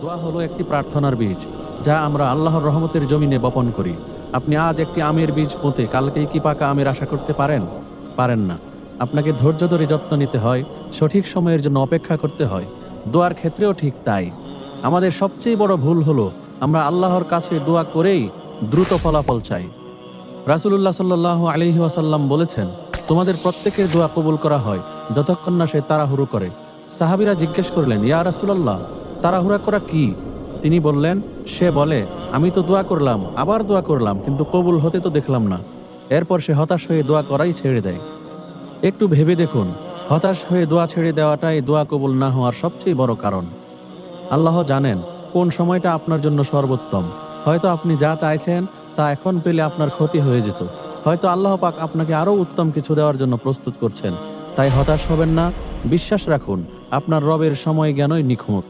দোয়া হলো একটি প্রার্থনার বীজ, যা আমরা আল্লাহর রহমতের জমিনে বপন করি। আপনি আজ একটি আমের বীজ পুঁতে কালকেই কি পাকা আমের আশা করতে পারেন? পারেন না। আপনাকে ধৈর্য ধরে যত্ন নিতে হয়, সঠিক সময়ের জন্য অপেক্ষা করতে হয়। দোয়ার ক্ষেত্রেও ঠিক তাই। আমাদের সবচেয়ে বড় ভুল হলো, আমরা আল্লাহর কাছে দোয়া করেই দ্রুত ফলাফল চাই। রাসুলুল্লাহ সাল্লাহ আলহি ওয়াসাল্লাম বলেছেন, তোমাদের প্রত্যেকের দোয়া কবুল করা হয়, যতক্ষণ না সে তাড়াহুড়ো করে। সাহাবিরা জিজ্ঞেস করলেন, ইয়া রাসুলাল্লাহ তাড়াহুড়া করা কি? তিনি বললেন, সে বলে, আমি তো দোয়া করলাম, আবার দোয়া করলাম, কিন্তু কবুল হতে তো দেখলাম না। এরপর সে হতাশ হয়ে দোয়া করাই ছেড়ে দেয়। একটু ভেবে দেখুন, হতাশ হয়ে দোয়া ছেড়ে দেওয়াটাই দোয়া কবুল না হওয়ার সবচেয়ে বড় কারণ। আল্লাহ জানেন, কোন সময়টা আপনার জন্য সর্বোত্তম। হয়তো আপনি যা চাইছেন, তা এখন পেলে আপনার ক্ষতি হয়ে যেত। হয়তো আল্লাহ পাক আপনাকে আরও উত্তম কিছু দেওয়ার জন্য প্রস্তুত করছেন। তাই হতাশ হবেন না, বিশ্বাস রাখুন, আপনার রবের সময় জ্ঞানই নিখুঁত।